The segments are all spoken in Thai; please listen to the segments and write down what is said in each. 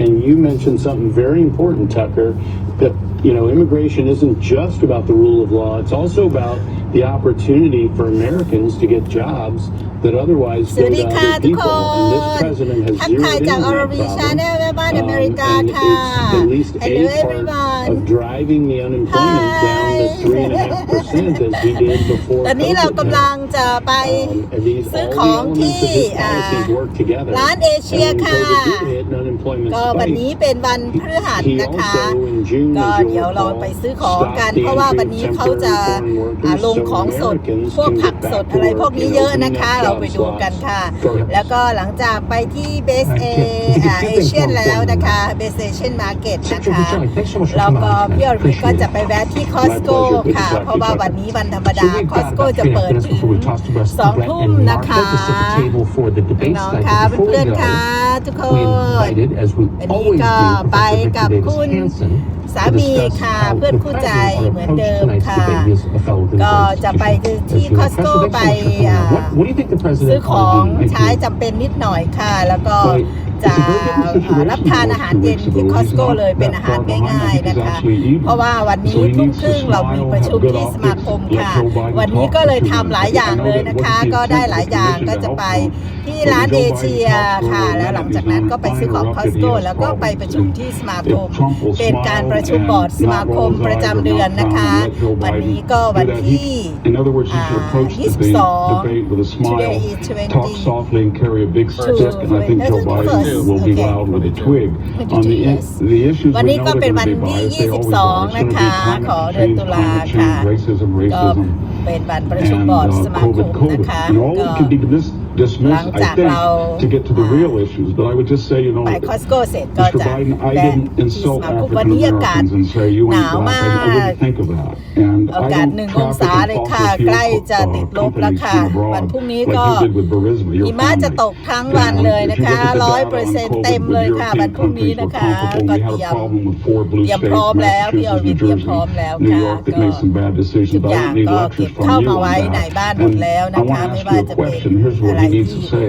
and you mentioned something very important, Tucker, that you know, immigration isn't just about the rule of law. It's also about the opportunity for Americans to get jobs that otherwise go to other people. And this president has zeroed in on that problem. Um, and it's at least a part of driving the unemployment down ตอนนี้เรากำลังจะไปซื้อของที่ร้านเอเชียค่ะ ก็วันนี้เป็นวันพฤหัสนะคะ ก็เดี๋ยวเราไปซื้อของกัน เพราะว่าวันนี้เขาจะลงของสด พวกผักสดอะไรพวกนี้เยอะนะคะ เราไปดูกันค่ะ แล้วก็หลังจากไปที่เบสเอเชียแล้วนะคะเบสเอเชียมาร์เก็ตนะคะ แล้วก็พี่อริก็จะไปแวะที่คอสโก้ค่ะ เพราะว่าวันนี้วันธรรมดาคอสโก้จะเปิดถึงสองทุ่มนะคะน้องค่ะเพื่อนๆค่ะทุกคนวันนี้ก็ไปกับคุณสามีค่ะเพื่อนคู่ใจเหมือนเดิมค่ะ ก็จะไปที่คอสโก้ไปซื้อของใช้จำเป็นนิดหน่อยค่ะ แล้วก็ จะรับทานอาหารเย็นที่คอสโก้เลยเป็นอาหารง่ายๆนะคะ เพราะว่าวันนี้ทุ่มครึ่งเรามีประชุมที่สมาคมค่ะ วันนี้ก็เลยทำหลายอย่างเลยนะคะ ก็ได้หลายอย่างก็จะไปที่ร้านเอเชียค่ะ แล้วหลังจากนั้นก็ไปซื้อของคอสโก้แล้วก็ไปประชุมที่สมาคม เป็นการประชุมบอร์ดสมาคมประจำเดือนนะคะ วันนี้ก็วันที่ 22 today is 20 to first will be loud with a twig. On the the issues we know that are going to be biased, they always are. It's going to be climate change, climate change, racism, racism, เป็นวันประชุมบอร์ดส and มา uh, คม COVID, นะคะ COVID. And all ก็ can be this หลังจากเราไปคอสโก้เสร็จก็จะแบนที่สมาคมวันนี้อากาศหนาวมากอากาศหนึ่งองศาเลยค่ะ ใกล้จะติดลบแล้วค่ะ วันพรุ่งนี้ก็หิมะจะตกทั้งวันเลยนะคะร้อยเปอร์เซ็นต์เต็มเลยค่ะ วันพรุ่งนี้นะคะก็เตรียมเตรียมพร้อมแล้วพี่อวินเตรียมพร้อมแล้วค่ะก็ทุกอย่างก็เก็บเข้ามาไว้ในบ้านหมดแล้วนะคะ ไม่ว่าจะเป็นอะไร he needs to say.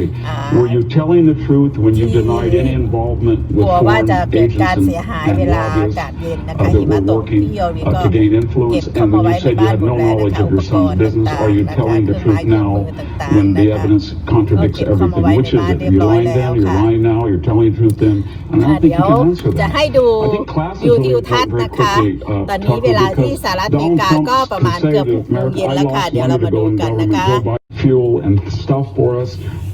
Were you telling the truth when you denied any involvement with กลัวว่า foreign จะเกิด agents การ and เสียหายเว and ลาอากาศ lobbyists เย็นนะคะ uh, หิ that มะ were ตกที่ working เดียวนี้ก็ uh, to gain เก็บ influence? เข้า And มา when ไว้ you ใน said you บ้าน had หมด no แล้วนะ knowledge คะ of อุ your ปกร son's ณ์ business, ต่าง are ๆ you นะ telling คะ the เครื่องไม้ truth เครื่อง now มือต่าง when ๆ นะ the คะ evidence ก็ contradicts เก็บเข้ามา everything? ไว้ Which ใน is บ้าน it? เรียบ You're ร้อย lying แล้ then, ว you're ค่ะ lying now, you're telling the truth then? And I ค่ะ don't think เดี๋ you ยว can answer จะ that. ให้ดู I think ดู classes ทิว will ทัศ very, น์ very นะคะ quickly uh, ตอนนี้ talk เวลาที่ because สหรัฐอเมริ Donald กา Trump's ก็ประมาณเกือบ conservative หกโมง America, เย็น I แล้วค่ะ lost เดี๋ยวเรา money to มา go ดู in กันนะคะ government Joe Biden. fuel and stuff for us.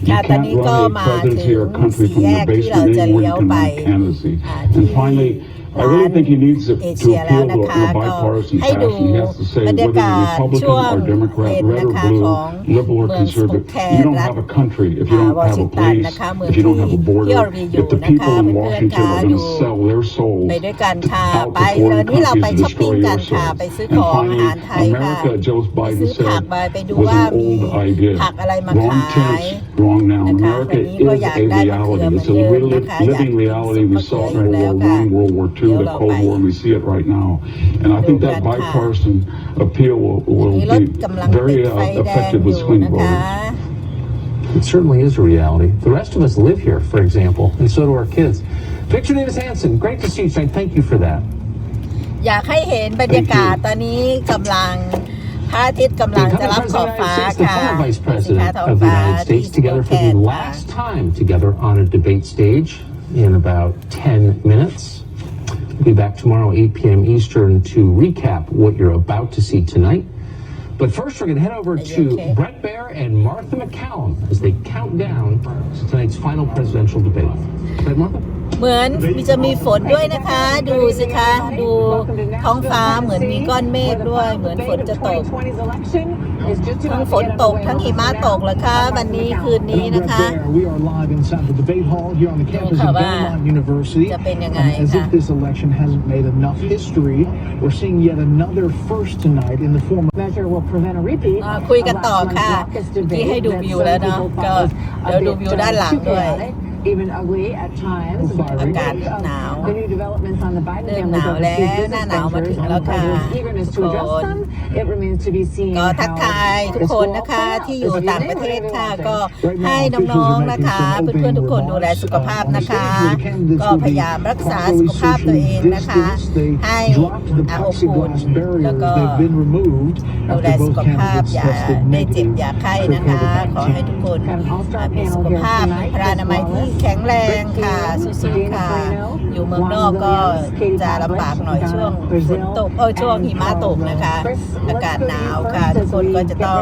You can't run a มา presence ถึง country from your basement จะ anymore. You can ไป run candidacy. And finally, I really think he needs to, appeal to a, bipartisan passion. He has to say whether you're Republican red or blue, liberal or conservative, you don't have a country if you don't have a place, if you don't have a border. If the people in Washington are going to sell their souls to help the foreign countries to destroy your souls. And finally, America, Joe Biden said, was an old idea. Wrong tense, wrong now. America is a reality. It's a living reality we saw in World War I, World War II magnitude Cold War we see it right now. And I think that bipartisan appeal will, will be very uh, effective with swing voters. It certainly is a reality. The rest of us live here, for example, and so do our kids. Victor Davis Hanson, great to see you tonight. Thank you for that. อยากให้เห็นบรรยากาศตอนนี้กำลังพระอาทิตย์กำลังจะรับขอบฟ้าค่ะ Vice President of the United States together for the last time together on a debate stage in about 10 minutes. We'll be back tomorrow, 8 p.m. Eastern, to recap what you're about to see tonight. But first, we're going to head over to okay? Brett Baer and Martha McCallum as they count down to tonight's final presidential debate. Right, Martha? เหมือนมีจะมีฝนด้วยนะคะ ดูสิคะ ดูท้องฟ้าเหมือนมีก้อนเมฆด้วย เหมือนฝนจะตก ทั้งฝนตกทั้งหิมะตกแล้วค่ะวันนี้คืนนี้ Hello, นะ Brett คะ Baer. We are live inside the debate hall here on the campus ค่ะ of ว่า Belmont University. จะเป็นยังไง And as ค่ะ if this election hasn't made enough history, we're seeing yet another first tonight in the form of measure will prevent a repeat อ่า of คุยกันต่อ last month's ค่ะ raucous เมื่อกี้ debate ให้ดู that วิว some แล้วเนาะ people ก็ thought was เดี๋ยว a ดู bit, วิว uh, ด้านหลัง too ด้วย chaotic. Even ugly at times. but อากาศ with, um, หนาว The new developments on the Biden เริ่ม family หนาว overseas แล้ว business หน้าหนาวมา ventures ถึง and แล้ว the ค่ะ president's eagerness to ทุก address คน them, it remains to be seen ก็ทัก how ทายทุก this คน will นะคะ play out. ที่อยู่ Because ต่าง the ประเทศ neighborhood ค่ะ of ก็ things. ให้น้องๆนะคะ เพื่อนๆทุกคนดูแลสุขภาพนะคะ ก็พยายามรักษาสุขภาพตัวเองนะคะ ให้อาอบอุ่นแล้วก็ดูแลสุขภาพอย่าได้เจ็บอย่าไข้นะคะ ขอให้ทุก คนมีสุขภาพมีพระอนามัยที่แข็งแรงค่ะสู้ๆค่ะ อยู่เมืองนอกก็จะลำบากหน่อยช่วงฝนตกเออช่วงหิมะตกนะคะ อากาศหนาวค่ะ ทุกคนก็จะต้อง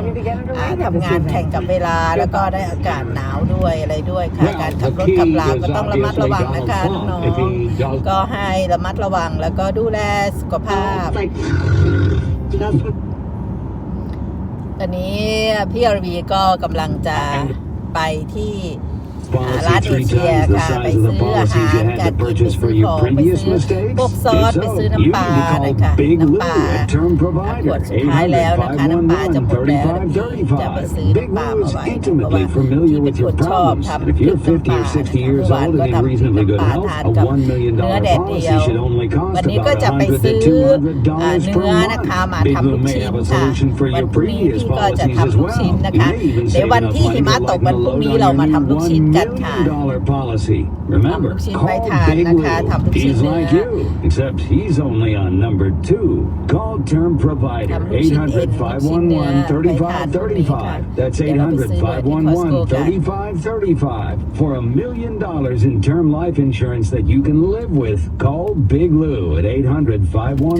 อาทำงานแข่งกับเวลาแล้วก็ได้อากาศหนาวด้วยอะไรด้วยค่ะ การขับรถขับลาก็ต้องระมัดระวังนะคะน้องๆก็ให้ระมัดระวังแล้วก็ดูแลสุขภาพ ตอนนี้พี่อรวีก็กำลังจะไปที่อ่า ร้านเอเชียค่ะไปซื้ออาหารการกินไปซื้อของไปซื้อพวกซอสไปซื้อน้ำปลานะคะน้ำปลาขวดสุดท้ายแล้วนะคะน้ำปลาจะหมดแล้วแล้วพี่จะไปซื้อน้ำปลามาไว้เพราะว่าพี่เป็นคนชอบทำพริกน้ำปลานะคะเมื่อวานก็ทำพริกน้ำปลาทานกับเนื้อแดดเดียววันนี้ก็จะไปซื้ออ่าเนื้อนะคะมาทำลูกชิ้นค่ะวันพรุ่งนี้พี่ก็จะทำลูกชิ้นนะคะเดี๋ยววันที่หิมะตกวันพรุ่งนี้เรามาทำลูกชิ้นกันค่ะ policy. Remember, Tạm lúc xin call bay thả Big là khá thăm Lou. lúc xin He's nữa. like you, except he's only on number two. Call Term Provider, Thăm lúc xin 800 in, lúc xin nữa, 511 bay thả lúc đi cả. 3535. That's Để nó bị 800 xử đuổi đi 511 Costco cả. 3535. For a million dollars in term life insurance that you can live with, call Big Lou at 800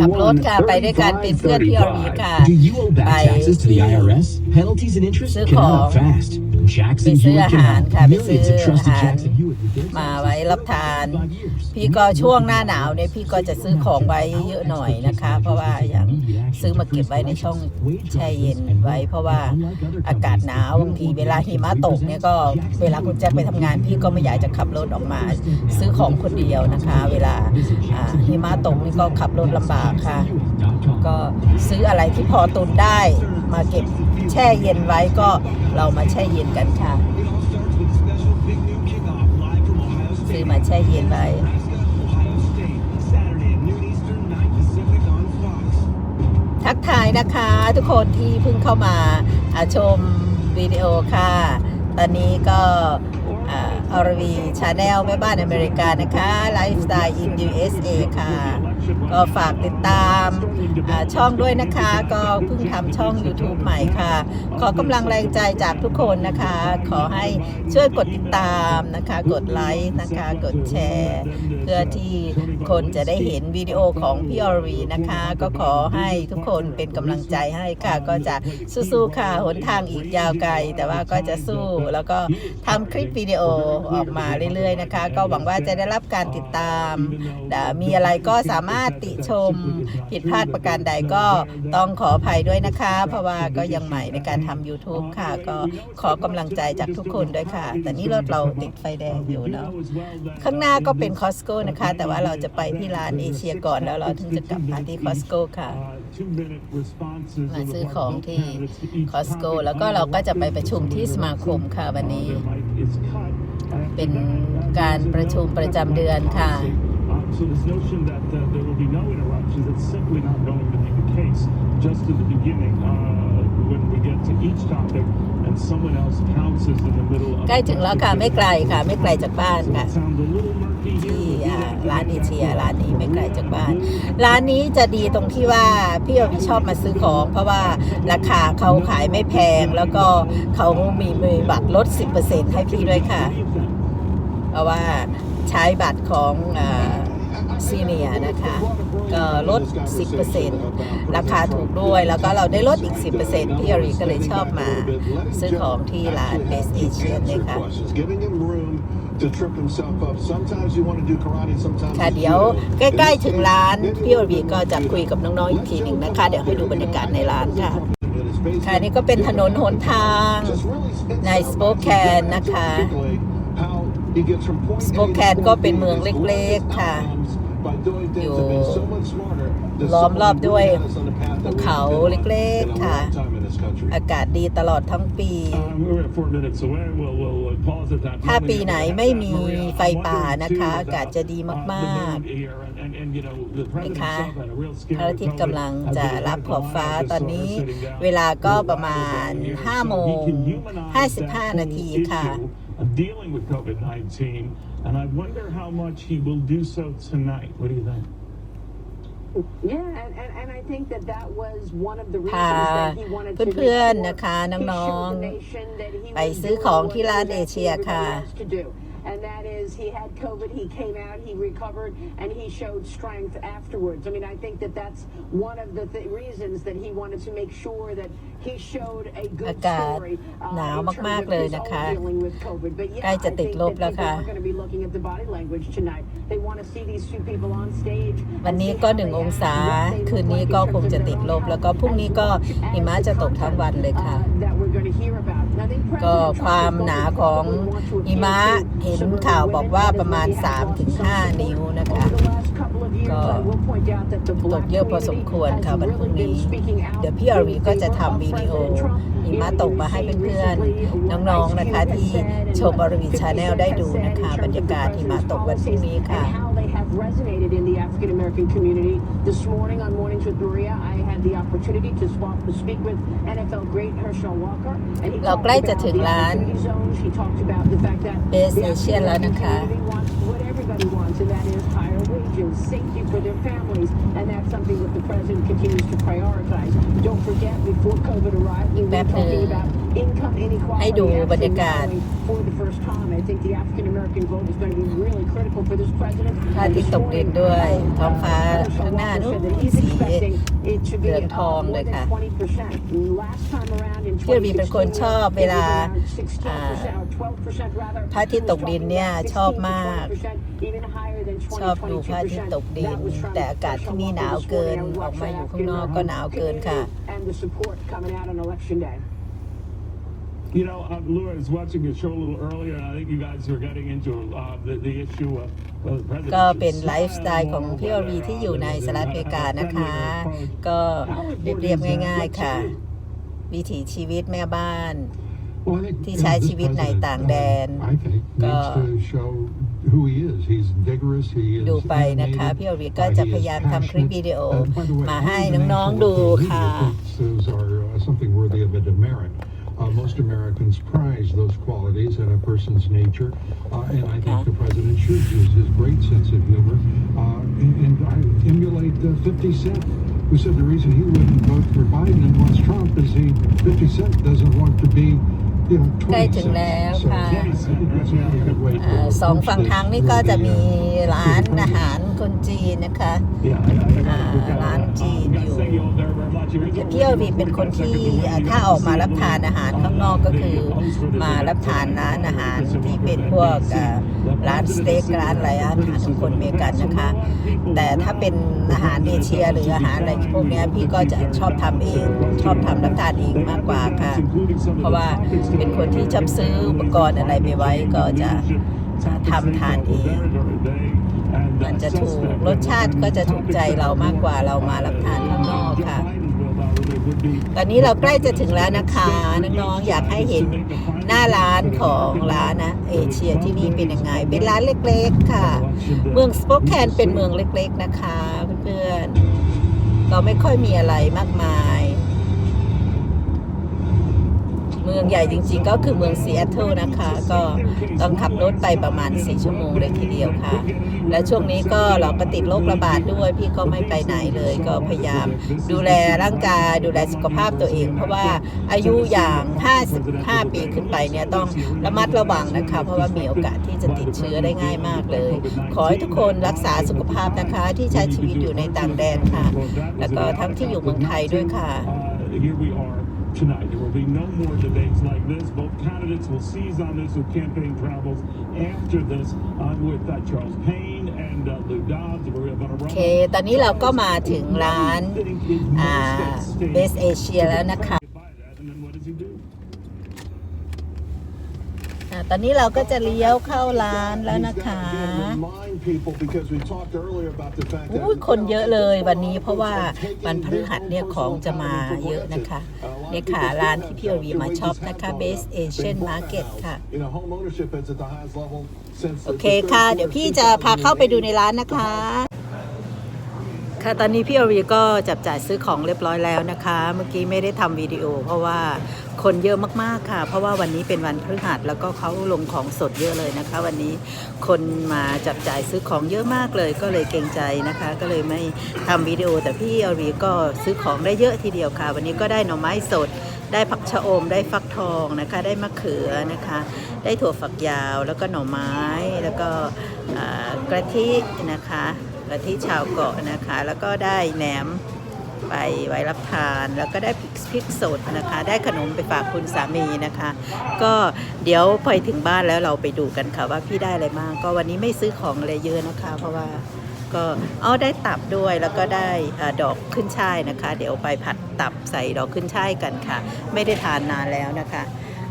ขับรถ511ค่ะไปด้วยกันเป็นเพื่อนพี่อรวีค่ะ Do you owe back By taxes to the the- IRS? Penalties and interest Sư can add khổ. up fast. Jackson ไปซื้อ Hewitt อา can หาร help. ค่ะไป Millions ซื้อ have อา trusted หาร Jackson Hewitt with their มาไว้รับทาน five years. พี่ก็ช่วงหน้าหนาวเนี่ยพี่ก็จะซื้อของไว้เยอะหน่อยนะคะ เพราะว่าอย่างซื้อมาเก็บไว้ในช่องแช่เย็นไว้ เพราะว่าอากาศหนาวบางทีเวลาหิมะตกเนี่ยก็เวลาคุณแจ็คไปทำงาน พี่ก็ไม่อยากจะขับรถออกมา ซื้อของคนเดียวนะคะ เวลาอ่าหิมะตกนี่ก็ขับรถลำบากค่ะ ก็ซื้ออะไรที่พอตุนได้มาเก็บ แช่เย็นไว้ก็เรามาแช่เย็นกันค่ะซื้อมาแช่เย็นไว้ทักทายนะคะทุกคนที่เพิ่งเข้ามาอาชมวิดีโอค่ะ ตอนนี้ก็ อรวีชาแนลแม่บ้านอเมริกานะคะไลฟ์สไตล์อิน USA ค่ะ ก็ฝากติดตามช่องด้วยนะคะ ก็เพิ่งทำช่อง YouTube ใหม่ค่ะ ขอกำลังแรงใจจากทุกคนนะคะ ขอให้ช่วยกดติดตามนะคะ กดไลค์นะคะ กดแชร์ เพื่อที่คนจะได้เห็นวิดีโอของพี่อรวีนะคะ ก็ขอให้ทุกคนเป็นกำลังใจให้ค่ะ ก็จะสู้ๆค่ะหนทางอีกยาวไกล แต่ว่าก็จะสู้แล้วก็ทำคลิปวิดีโอออกมาเรื่อยๆนะคะ ก็หวังว่าจะได้รับการติดตาม มีอะไรก็สามารถติชมผิดพลาดประการใดก็ต้องขออภัยด้วยนะคะ เพราะว่าก็ยังใหม่ในการทำ YouTube ค่ะ ก็ขอกำลังใจจากทุกคนด้วยค่ะ แต่นี่รถเราติดไฟแดงอยู่เนาะข้างหน้าก็เป็นคอสโก้นะคะ แต่ว่าเราจะไปที่ร้านเอเชียก่อนแล้วเราถึงจะกลับมาที่คอสโก้ค่ะมาซื้อของที่คอสโก้แล้วก็เราก็จะไปประชุมที่สมาคมค่ะวันนี้ เป็นการประชุมประจำเดือนค่ะ So this notion that uh, there will be no interruptions, it's simply not going to be the case. Just in the beginning, uh, when we get to each topic and someone else pounces in the middle of ใกล้ถึงแล้วค่ะไม่ไกลค่ะ ไม่ไกลจากบ้านค่ะ sound a little murky ที่ here. อ่าร้านเอเชียร้านนี้ไม่ไกลจากบ้าน ร้านนี้จะดีตรงที่ว่าพี่อวิชอบมาซื้อของ เพราะว่าราคาเขาขายไม่แพง แล้วก็เขามีมีบัตรลด 10%ให้พี่ด้วยค่ะ เพราะว่าใช้บัตรของ ซีเนียนะคะก็ลด 10%ราคาถูกด้วย แล้วก็เราได้ลดอีก 10%พี่อรีก็เลยชอบมาซื้อของที่ร้าน Best Asian เลยค่ะค่ะเดี๋ยวใกล้ๆถึงร้าน พี่อวีก็จะคุยกับน้องๆอีกทีหนึ่งนะคะ เดี๋ยวให้ดูบรรยากาศในร้านค่ะค่ะนี่ก็เป็นถนนหนทางใน Spokane นะคะ how he gets from point A to Spokane point ก็เป็นเมืองเล็กๆค่ะ outcomes by doing things Yo. have been so much smarter than ล้อม someone รอบ who ด้วย really had us on the path that ภู we've เขา been on เล็ก in a ๆค่ะ long time in this country. อากาศดีตลอดทั้งปี Um, we're four minutes away. We'll, we'll, we'll pause at that ถ้า moment. ปีไหนไม่มี Maria, I ไฟป่า wondered นะคะ too อากาศ about, จะดี uh, มาก the moon here, and- and- and, you know, the president นะคะ himself had a real scare พระอาทิตย์ of กำลัง COVID จะ as he รับ went ขอบฟ้า live. ตอนนี้ Just saw her sitting down เวลาก็ with ประมาณ Bible here. 5 So โม he ง can humanize that 55 นาที whole ค่ะ issue of dealing with COVID-19, and I wonder how much he will do so tonight. What do you think? Yeah, and, and, and I think that that was one of the reasons พา that he wanted to make เพื่อนๆ sure นะคะ he น้อง showed the ๆ nation that he ไป was ซื้อ doing ของ what ที่ร้าน he เอ was เชีย asking ค่ะ everybody else to do. And that is, he had COVID, he came out, he recovered, and he showed strength afterwards. I mean, I think that that's one of the th- reasons that he wanted to make sure that he showed a อา good กาศ story หนาว uh, in terms มาก of ๆเลย his นะ own คะ dealing with COVID. But ใกล้ yeah, จะ I ติด think ล that บแล้ว people ค่ะ are going to be looking at the body language tonight. They want to see these two people on stage. วันนี้ก็หนึ่งองศา คืนนี้ก็คงจะติดลบ แล้วก็พรุ่งนี้ก็หิมะจะตกทั้งวันเลยค่ะ ก็ความหนาของหิมะเห็นข่าวบอกว่าประมาณ 3-5 นิ้วนะคะ ก็ตกเยอะพอสมควรค่ะวันพรุ่งนี้ เดี๋ยวพี่อรวีก็จะทำวิดีโอหิมะตกมาให้เพื่อนๆน้องๆนะคะที่ชมอรวีชาแนลได้ดูนะคะ บรรยากาศหิมะตกวันพรุ่งนี้ค่ะ And how they have resonated in the African American community. This morning on Mornings with Maria, I had the opportunity to swap to speak with NFL great Herschel Walker. And he เรา talked ใกล้จะ about ถึง the ร้าน opportunity zones. He talked about the fact that Best the Asian African แล้ว American นะคะ community wants what everybody wants, and that is higher wages, safety for their families, and that's something that the president continues to prioritize. Don't forget, before COVID arrived, we อีกแป๊ were บหนึ่ง talking about income ให้ inequality ดู actually บรรยากาศ narrowing for the first time. I think the African American vote is going to be really critical for this president. พระอาทิตย์ตกดินด้วยท้องฟ้าข้างหน้านู้นสีเหลืองทองเลยค่ะพี่ระวีเป็นคนชอบเวลาอ่าพระอาทิตย์ตกดินเนี่ยชอบมาก ชอบดูพระอาทิตย์ตกดิน แต่อากาศที่นี่หนาวเกิน ออกมาอยู่ข้างนอกก็หนาวเกินค่ะ And the support coming out on election day. You know, uh, Lou, I was watching your show a little earlier, and I think you guys were getting into uh, the, the issue of well, the president ก็เป็น should ไลฟ์สไตล์ของพี่อรวีที่อยู่ในสหรัฐอเมริกานะคะ ก็เรียบๆง่าย ๆ ค่ะ วิถีชีวิตแม่บ้าน ที่ใช้ชีวิตในต่างแดน ก็ ดูไปนะคะ พี่อรวีก็จะพยายามทำคลิปวิดีโอ มาให้น้องๆดูค่ะ something worthy of a demerit. Uh, most Americans prize those qualities in a person's nature, uh, and I think the president should use his great sense of humor. Uh, and, and I emulate uh, 50 Cent, who said the reason he wouldn't vote for Biden and wants Trump is he 50 Cent doesn't want to be, you know, ใกล้ถึงแล้วค่ะสองฝั่งทางนี่ก็จะมีร้านอาหารคนจีนนะคะร้านจีนอยู่แต่พี่อวีเป็นคนที่ถ้าออกมารับทานอาหารข้างนอกก็คือมารับทานร้านอาหารที่เป็นพวกอ ร้านสเต็กร้านอะไรอาหารของคนอเมริกันนะคะ แต่ถ้าเป็นอาหารเอเชียหรืออาหารอะไรพวกนี้พี่ก็จะชอบทำเอง ชอบทำรับทานเองมากกว่าค่ะ เพราะว่าเป็นคนที่ชอบซื้ออุปกรณ์อะไรไปไว้ก็จะทำทานเองมันจะถูกรสชาติก็จะถูกใจเรามากกว่าเรามารับทานข้างนอกค่ะ ตอนนี้เราใกล้จะถึงแล้วนะคะน้องๆอยากให้เห็นหน้าร้านของร้านนะเอเชียที่นี่เป็นยังไง เป็นร้านเล็กๆค่ะ เมืองสปอคแคนเป็นเมืองเล็กๆนะคะ เพื่อนๆเราไม่ค่อยมีอะไรมากมาย เมืองใหญ่จริงๆ ก็คือเมืองซีแอตเทิลนะคะ ก็ต้องขับรถไปประมาณ 4 ชั่วโมงเลยทีเดียวค่ะ และช่วงนี้ก็เราก็ติดโรคระบาดด้วย พี่ก็ไม่ไปไหนเลย ก็พยายามดูแลร่างกายดูแลสุขภาพตัวเอง เพราะว่าอายุอย่าง 55 ปีขึ้นไปเนี่ยต้องระมัดระวังนะคะ เพราะว่ามีโอกาสที่จะติดเชื้อได้ง่ายมากเลย ขอให้ทุกคนรักษาสุขภาพนะคะที่ใช้ชีวิตอยู่ในต่างแดนค่ะ แล้วก็ทั้งที่อยู่เมืองไทยด้วยค่ะ here we are tonight. There will be no more debates like this. Both candidates will seize on this with campaign travels after this. I'm with uh, Charles Payne and uh, Lou Dobbs and Maria โอ Bonarama. เค ตอนนี้เราก็มาถึงร้าน อ่า เบสเอเชียแล้วนะคะ And then what does he do? อ่าตอนนี้เราก็จะเลี้ยวเข้าร้านแล้วนะคะ อุ้ยคนเยอะเลยวันนี้เพราะว่าวันพฤหัสเนี่ยของจะมาเยอะนะคะ เนี่ยค่ะ ร้านที่พี่อวีมาช็อปนะคะ Best Asian Market ค่ะ โอเคค่ะ เดี๋ยวพี่จะพาเข้าไปดูในร้านนะคะ ค่ะตอนนี้พี่อวีก็จับจ่ายซื้อของเรียบร้อยแล้วนะคะ เมื่อกี้ไม่ได้ทำวิดีโอ เพราะว่าคนเยอะมากๆค่ะ เพราะว่าวันนี้เป็นวันพฤหัสแล้วก็เขาลงของสดเยอะเลยนะคะ วันนี้คนมาจับจ่ายซื้อของเยอะมากเลย ก็เลยเกรงใจนะคะ ก็เลยไม่ทำวิดีโอ แต่พี่อวีก็ซื้อของได้เยอะทีเดียวค่ะ วันนี้ก็ได้หน่อไม้สด ได้ผักชะอม ได้ฟักทองนะคะ ได้มะเขือนะคะ ได้ถั่วฝักยาวแล้วก็หน่อไม้แล้วก็กระทินะคะ กะทิชาวเกาะนะคะ แล้วก็ได้แหนมไปไว้รับทาน แล้วก็ได้พริกพริกสดนะคะ ได้ขนมไปฝากคุณสามีนะคะ ก็เดี๋ยวไปถึงบ้านแล้วเราไปดูกันค่ะว่าพี่ได้อะไรบ้างก็วันนี้ไม่ซื้อของอะไรเยอะนะคะ เพราะว่าก็เอาได้ตับด้วยแล้วก็ได้อดอกขึ้นช่ายนะคะ เดี๋ยวไปผัดตับใส่ดอกขึ้นช่ายกันค่ะ ไม่ได้ทานนานแล้วนะคะ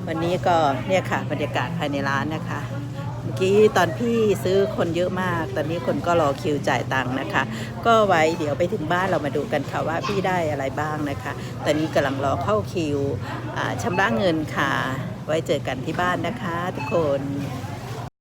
วันนี้ก็เนี่ยค่ะบรรยากาศภายในร้านนะคะ อกี้ตอนพี่ซื้อคนเยอะมาก ตอนนี้คนก็รอคิวจ่ายตังค์นะคะ ก็ไว้เดี๋ยวไปถึงบ้านเรามาดูกันค่ะว่าพี่ได้อะไรบ้างนะคะ ตอนนี้กำลังรอเข้าคิวชำระเงินค่ะ ไว้เจอกันที่บ้านนะคะ ทุกคน